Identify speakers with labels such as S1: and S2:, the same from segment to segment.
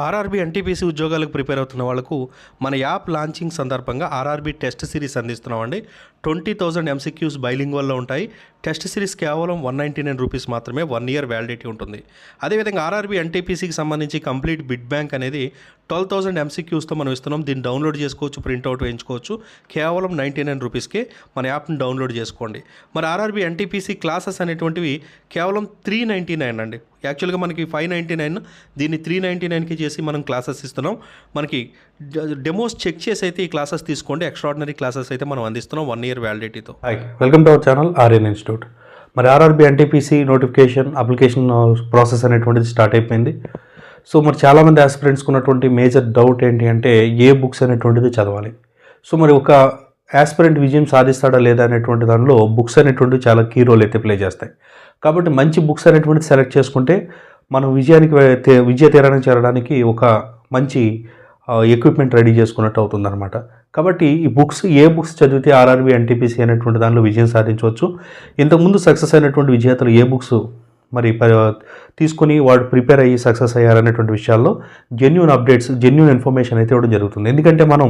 S1: RRB NTPC ఉద్యోగాలకు prepare అవుతున్న వాళ్ళకు మన యాప్ లాంచింగ్ సందర్భంగా ఆర్ఆర్బీ టెస్ట్ సిరీస్ అందిస్తున్నామండి. Twenty thousand MCQs bilingual ఉంటాయి. టెస్ట్ సిరీస్ కేవలం వన్ నైంటీ నైన్ రూపీస్ మాత్రమే వన్ ఇయర్ వ్యాలిడిటీ ఉంటుంది. అదేవిధంగా ఆర్ఆర్బీ ఎన్టీపీసీకి సంబంధించి కంప్లీట్ బిడ్ బ్యాంక్ అనేది ట్వెల్వ్ థౌసండ్ ఎంసీక్యూస్తో మనం ఇస్తున్నాం. దీన్ని డౌన్లోడ్ చేసుకోవచ్చు ప్రింట్అవుట్ వేయించుకోవచ్చు. కేవలం నైంటీ నైన్ రూపీస్కే మన యాప్ని డౌన్లోడ్ చేసుకోండి. మరి ఆర్ఆర్బీ ఎన్టీపీసీ క్లాసెస్ అనేటువంటివి కేవలం త్రీ నైంటీ నైన్ అండి. యాక్చువల్గా మనకి ఫైవ్ నైంటీ నైన్ దీన్ని త్రీ నైంటీ నైన్కి చేసి మనం క్లాసెస్ ఇస్తున్నాం. మనకి డెమోస్ చెక్ చేసి అయితే ఈ క్లాసెస్ తీసుకోండి. ఎక్స్ట్రాడినరీ క్లాసెస్ అయితే మనం అందిస్తున్నాం one year వ్యాలిడిటీతో.
S2: Hi welcome to our channel Aryan institute. మరి RRB NTPC notification application process అనేటువంటిది స్టార్ట్ అయిపోయింది. సో మరి చాలామంది ఆస్పిరెంట్స్కి ఉన్నటువంటి మేజర్ డౌట్ ఏంటి అంటే ఏ బుక్స్ అనేటువంటిది చదవాలి. సో మరి ఒక యాస్పిరెంట్ విజయం సాధిస్తాడా లేదా అనేటువంటి దానిలో బుక్స్ అనేటువంటివి చాలా కీ రోల్ అయితే ప్లే చేస్తాయి. కాబట్టి మంచి బుక్స్ అనేటువంటిది సెలెక్ట్ చేసుకుంటే మనం విజయానికి విజయ తీరానికి చేరడానికి ఒక మంచి ఎక్విప్మెంట్ రెడీ చేసుకున్నట్టు అవుతుందన్నమాట. కాబట్టి ఈ బుక్స్ ఏ బుక్స్ చదివితే ఆర్ఆర్బి ఎన్టీపీసీ అనేటువంటి దానిలో విజయం సాధించవచ్చు. ఇంతకుముందు సక్సెస్ అయినటువంటి విజేతలు ఏ బుక్స్ మరి ప- తీసుకుని వాడు ప్రిపేర్ అయ్యి సక్సెస్ అయ్యారనేటువంటి విషయాల్లో జెన్యున్ అప్డేట్స్ జెన్యున్ ఇన్ఫర్మేషన్ అయితే ఇవ్వడం జరుగుతుంది. ఎందుకంటే మనం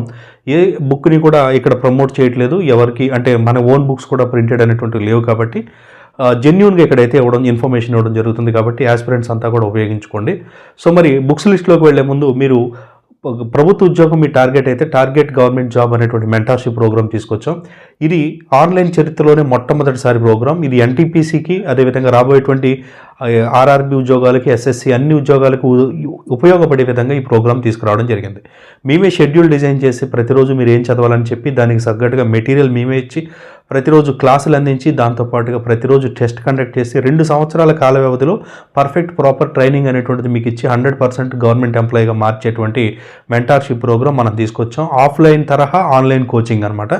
S2: ఏ బుక్ని కూడా ఇక్కడ ప్రమోట్ చేయట్లేదు ఎవరికి అంటే మన ఓన్ బుక్స్ కూడా ప్రింటెడ్ అనేటువంటివి లేవు కాబట్టి జెన్యున్గా ఇక్కడైతే ఇవ్వడం ఇన్ఫర్మేషన్ ఇవ్వడం జరుగుతుంది కాబట్టి యాస్పిరెంట్స్ అంతా కూడా ఉపయోగించుకోండి. సో మరి బుక్స్ లిస్ట్లోకి వెళ్ళే ముందు మీరు ప్రభుత్వ ఉద్యోగం మీ టార్గెట్ అయితే టార్గెట్ గవర్నమెంట్ జాబ్ అనేటువంటి మెంటార్షిప్ ప్రోగ్రామ్ తీసుకొచ్చాం. ఇది ఆన్లైన్ చరిత్రలోనే మొట్టమొదటిసారి ప్రోగ్రామ్. ఇది ఎన్టీపీసీకి అదేవిధంగా రాబోయేటువంటి ఆర్ఆర్బి ఉద్యోగాలకి ఎస్ఎస్సి అన్ని ఉద్యోగాలకు ఉపయోగపడే విధంగా ఈ ప్రోగ్రామ్ తీసుకురావడం జరిగింది. మేమే షెడ్యూల్ డిజైన్ చేసి ప్రతిరోజు మీరు ఏం చదవాలని చెప్పి దానికి తగ్గట్టుగా మెటీరియల్ మేమే ఇచ్చి ప్రతిరోజు క్లాసులు అందించి దాంతోపాటుగా ప్రతిరోజు టెస్ట్ కండక్ట్ చేసి రెండు సంవత్సరాల కాల వ్యవధిలో పర్ఫెక్ట్ ప్రాపర్ ట్రైనింగ్ అనేటువంటిది మీకు ఇచ్చి హండ్రెడ్ పర్సెంట్ గవర్నమెంట్ ఎంప్లాయీగా మార్చేటువంటి మెంటార్షిప్ ప్రోగ్రామ్ మనం తీసుకొచ్చాం. ఆఫ్లైన్ తరహా ఆన్లైన్ కోచింగ్ అనమాట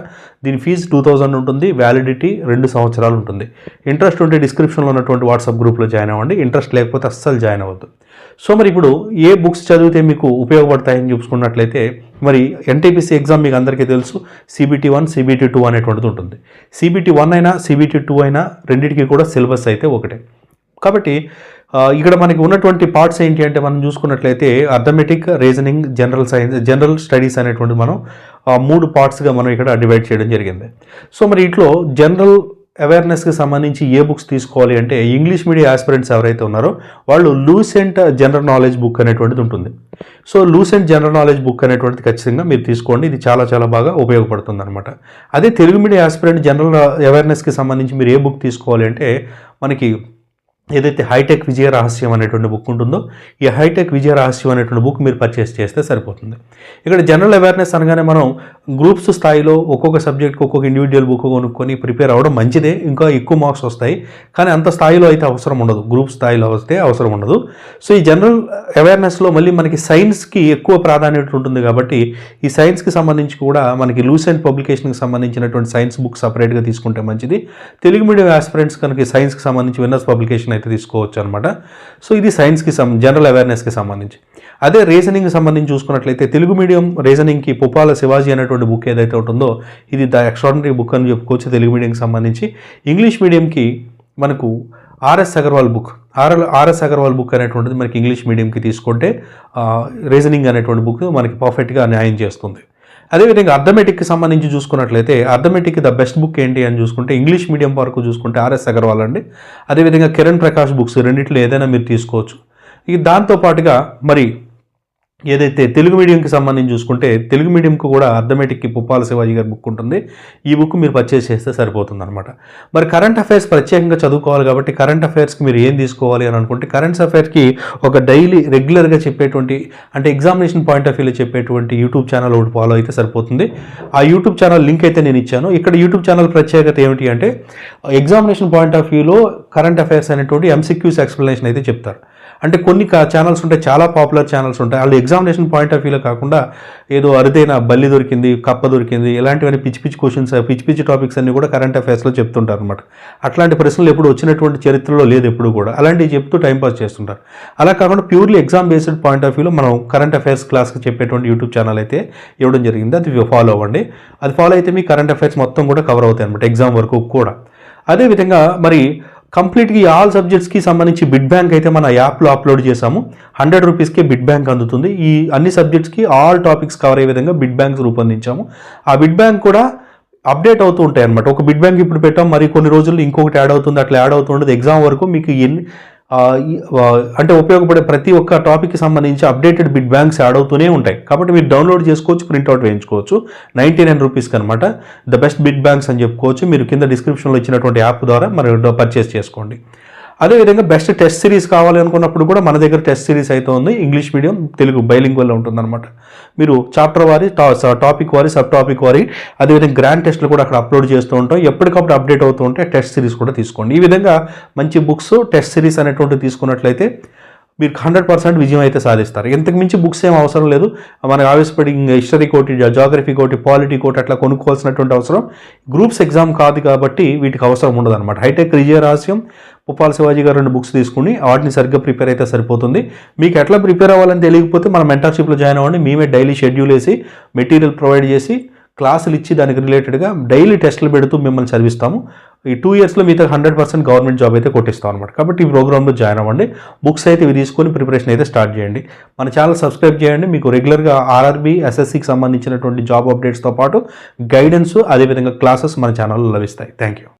S2: దీని ఫీజు టూ థౌజండ్ ఉంటుంది వ్యాలిడిటీ రెండు సంవత్సరాలు ఉంటుంది. ఇంట్రెస్ట్ ఉంటే డిస్క్రిప్షన్లో ఉన్నటువంటి వాట్సాప్ గ్రూప్లో జాయిన్ అవ్వండి. ఇంట్రెస్ట్ లేకపోతే అస్సలు జాయిన్ అవ్వద్దు. సో మరి ఇప్పుడు ఏ బుక్స్ చదివితే మీకు ఉపయోగపడతాయని చూసుకున్నట్లయితే మరి ఎన్టీపీసీ ఎగ్జామ్ మీకు అందరికీ తెలుసు సిబిటీ వన్ సిబిటీ టూ అనేటువంటిది ఉంటుంది. సిబిటీ వన్ అయినా సిబిటీ టూ అయినా రెండింటికి కూడా సిలబస్ అయితే ఒకటే. కాబట్టి ఇక్కడ మనకి ఉన్నటువంటి పార్ట్స్ ఏంటి అంటే మనం చూసుకున్నట్లయితే arithmetic reasoning general science general studies అనేటువంటి మనం మూడు పార్ట్స్గా మనం ఇక్కడ డివైడ్ చేయడం జరిగింది. సో మరి ఇట్లో జనరల్ అవేర్నెస్కి సంబంధించి ఏ బుక్స్ తీసుకోవాలి అంటే ఇంగ్లీష్ మీడియం ఆస్పిరెంట్స్ ఎవరైతే ఉన్నారో వాళ్ళు లూసెంట్ జనరల్ నాలెడ్జ్ బుక్ అనేటువంటిది ఉంటుంది. So Lucent general knowledge book అనేటువంటిది ఖచ్చితంగా మీరు తీసుకోండి. ఇది చాలా చాలా బాగా ఉపయోగపడుతుంది అనమాట అదే తెలుగు మీడియం ఆస్పిరెంట్ జనరల్ అవేర్నెస్కి సంబంధించి మీరు ఏ బుక్ తీసుకోవాలి అంటే మనకి ఏదైతే హైటెక్ విజయ రహస్యం అనేటువంటి బుక్ ఉంటుందో ఈ హైటెక్ విజయ రహస్యం అనేటువంటి బుక్ మీరు పర్చేస్ చేస్తే సరిపోతుంది. ఇక్కడ జనరల్ అవేర్నెస్ అనగానే మనం గ్రూప్స్ స్థాయిలో ఒక్కొక్క సబ్జెక్ట్కి ఒక్కొక్క ఇండివిజువల్ బుక్ కొనుక్కొని ప్రిపేర్ అవ్వడం మంచిదే. ఇంకా ఎక్కువ మార్క్స్ వస్తాయి. కానీ అంత స్థాయిలో అయితే అవసరం ఉండదు. గ్రూప్ స్థాయిలో వస్తే అవసరం ఉండదు. సో ఈ జనరల్ అవేర్నెస్లో మళ్ళీ మనకి సైన్స్కి ఎక్కువ ప్రాధాన్యత ఉంటుంది కాబట్టి ఈ సైన్స్కి సంబంధించి కూడా మనకి లూసెంట్ పబ్లికేషన్కి సంబంధించినటువంటి సైన్స్ బుక్ సపరేట్గా తీసుకుంటే మంచిది. తెలుగు మీడియం ఆస్పిరెంట్స్ కనుక సైన్స్కి సంబంధించి విన్నర్స్ పబ్లికేషన్ అయితే తీసుకోవచ్చు అనమాట సో ఇది సైన్స్కి సం జనరల్ అవేర్నెస్కి సంబంధించి. అదే రీజనింగ్కి సంబంధించి చూసుకున్నట్లయితే తెలుగు మీడియం రీజనింగ్కి పుపాల శివాజీ అనేటువంటి బుక్ ఏదైతే ఉంటుందో ఇది ద ఎక్స్ట్రాడినరీ బుక్ అని చెప్పుకోవచ్చు తెలుగు మీడియంకి సంబంధించి. ఇంగ్లీష్ మీడియంకి మనకు RS Agarwal book R RS Agarwal book అనేటువంటిది మనకి ఇంగ్లీష్ మీడియంకి తీసుకుంటే రీజనింగ్ అనేటువంటి బుక్ మనకి పర్ఫెక్ట్గా న్యాయం చేస్తుంది. అదేవిధంగా అర్థమెటిక్కి సంబంధించి చూసుకున్నట్లయితే అర్థమెటిక్ ద బెస్ట్ బుక్ ఏంటి అని చూసుకుంటే ఇంగ్లీష్ మీడియం వరకు చూసుకుంటే ఆర్ఎస్ అగర్వాల్ అండి. అదేవిధంగా కిరణ్ ప్రకాష్ బుక్స్ రెండిట్లో ఏదైనా మీరు తీసుకోవచ్చు. ఇక దాంతో పాటుగా మరి ఏదైతే తెలుగు మీడియంకి సంబంధించి చూసుకుంటే తెలుగు మీడియంకి కూడా అర్థమెటిక్కి పుప్పాల శివాజీ గారి బుక్ ఉంటుంది. ఈ బుక్ మీరు పర్చేస్ చేస్తే సరిపోతుంది అనమాట మరి కరెంట్ అఫైర్స్ ప్రత్యేకంగా చదువుకోవాలి కాబట్టి కరెంట్ అఫైర్స్కి మీరు ఏం తీసుకోవాలి అని అనుకుంటే కరెంట్ అఫైర్స్కి ఒక డైలీ రెగ్యులర్గా చెప్పేటువంటి అంటే ఎగ్జామినేషన్ పాయింట్ ఆఫ్ వ్యూలో చెప్పేటువంటి యూట్యూబ్ ఛానల్ ఒకటి ఫాలో అయితే సరిపోతుంది. ఆ యూట్యూబ్ ఛానల్ లింక్ అయితే నేను ఇచ్చాను. ఇక్కడ యూట్యూబ్ ఛానల్ ప్రత్యేకత ఏమిటి అంటే ఎగ్జామినేషన్ పాయింట్ ఆఫ్ వ్యూలో కరెంట్ అఫైర్స్ అనేటువంటి ఎంసీక్యూస్ ఎక్స్ప్లెనేషన్ అయితే చెప్తారు. అంటే కొన్ని ఛానల్స్ ఉంటాయి చాలా పాపులర్ ఛానల్స్ ఉంటాయి. వాళ్ళు ఎగ్జామినేషన్ పాయింట్ ఆఫ్ వ్యూలో కాకుండా ఏదో అరుదైన బల్లి దొరికింది కప్ప దొరికింది ఇలాంటివన్నీ పిచ్చి పిచ్చి క్వశ్చన్స్ పిచ్చి పిచ్చి టాపిక్స్ అన్ని కూడా కరెంట్ అఫైర్స్లో చెప్తుంటారు అనమాట అట్లాంటి ప్రశ్నలు ఎప్పుడు వచ్చినటువంటి చరిత్రలో లేదు ఎప్పుడు కూడా. అలాంటివి చెప్తూ టైంపాస్ చేస్తుంటారు. అలా కాకుండా purely exam based point of వ్యూలో మనం కరెంట్ అఫైర్స్ క్లాస్కి చెప్పేటువంటి యూట్యూబ్ ఛానల్ అయితే ఇవ్వడం జరిగింది. అది ఫాలో అవ్వండి. అది ఫాలో అయితే మీ కరెంట్ అఫైర్స్ మొత్తం కూడా కవర్ అవుతాయి అనమాట ఎగ్జామ్ వరకు కూడా. అదేవిధంగా మరి కంప్లీట్గా ఆల్ సబ్జెక్ట్స్కి సంబంధించి బిడ్ బ్యాంక్ అయితే మన యాప్లో అప్లోడ్ చేశాము. హండ్రెడ్ రూపీస్కే బిడ్ బ్యాంక్ అందుతుంది. ఈ అన్ని సబ్జెక్ట్స్కి ఆల్ టాపిక్స్ కవర్ అయ్యే విధంగా బిడ్ బ్యాంక్స్ రూపొందించాము. ఆ బిడ్ బ్యాంక్ కూడా అప్డేట్ అవుతూ ఉంటాయి అనమాట ఒక బిడ్ బ్యాంక్ ఇప్పుడు పెట్టాం. మరి కొన్ని రోజుల్లో ఇంకొకటి యాడ్ అవుతుంది. అట్లా యాడ్ అవుతుండదు ఎగ్జామ్ వరకు మీకు ఎన్ని అంటే ఉపయోగపడే ప్రతి ఒక్క టాపిక్కి సంబంధించి అప్డేటెడ్ బిడ్ బ్యాంక్స్ యాడ్ అవుతూనే ఉంటాయి. కాబట్టి మీరు డౌన్లోడ్ చేసుకోవచ్చు ప్రింట్అవుట్ వేయించుకోవచ్చు. నైంటీ నైన్ రూపీస్కి అనమాట ద బెస్ట్ బిడ్ బ్యాంక్స్ అని చెప్పుకోవచ్చు. మీరు కింద డిస్క్రిప్షన్లో ఇచ్చినటువంటి యాప్ ద్వారా మరి పర్చేస్ చేసుకోండి. అదేవిధంగా బెస్ట్ టెస్ట్ సిరీస్ కావాలి అనుకున్నప్పుడు కూడా మన దగ్గర టెస్ట్ సిరీస్ అయితే ఉంది. ఇంగ్లీష్ మీడియం తెలుగు బైలింగ్ వల్ల ఉంటుందన్నమాట. మీరు చాప్టర్ వారి టాపిక్ వారి సబ్ టాపిక్ వారి అదేవిధంగా గ్రాండ్ టెస్ట్లు కూడా అక్కడ అప్లోడ్ చేస్తూ ఉంటాం. ఎప్పటికప్పుడు అప్డేట్ అవుతూ ఉంటే టెస్ట్ సిరీస్ కూడా తీసుకోండి. ఈ విధంగా మంచి బుక్స్ టెస్ట్ సిరీస్ అనేటువంటి తీసుకున్నట్లయితే మీరు హండ్రెడ్ పర్సెంట్ విజయం అయితే సాధిస్తారు. ఇంతకు మించి బుక్స్ ఏం అవసరం లేదు. మనకు ఆవేశపడి హిస్టరీ కోటి జాగ్రఫీ కోటి పాలిటీ కోటి అట్లా కొనుక్కోవాల్సినటువంటి అవసరం. గ్రూప్స్ ఎగ్జామ్ కాదు కాబట్టి వీటికి అవసరం ఉండదు అనమాట హైటెక్ విజయ రహస్యం పుప్పాల శివాజీ గారు రెండు బుక్స్ తీసుకుని వాటిని సరిగ్గా ప్రిపేర్ అయితే సరిపోతుంది. మీకు ఎట్లా ప్రిపేర్ అవ్వాలని తెలియకపోతే మన మెంటర్షిప్లో జాయిన్ అవ్వండి. మేమే డైలీ షెడ్యూల్ వేసి మెటీరియల్ ప్రొవైడ్ చేసి క్లాసులు ఇచ్చి దానికి రిలేటెడ్గా డైలీ టెస్టులు పెడుతూ మిమ్మల్ని చదివిస్తాము. ఈ టూ ఇయర్స్లో మీతో హండ్రెడ్ పర్సెంట్ గవర్నమెంట్ జాబ్ అయితే కొట్టిస్తాం అనమాట కాబట్టి ఈ ప్రోగ్రామ్లో జాయిన్ అవ్వండి. బుక్స్ అయితే ఇవి తీసుకొని ప్రిపరేషన్ అయితే స్టార్ట్ చేయండి. మన ఛానల్ సబ్స్క్రైబ్ చేయండి. మీకు రెగ్యులర్గా ఆర్ఆర్బీ ఎస్ఎస్సికి సంబంధించినటువంటి జాబ్ అప్డేట్స్తో పాటు గైడెన్స్ అదేవిధంగా క్లాసెస్ మన ఛానల్లో లభిస్తాయి. Thank you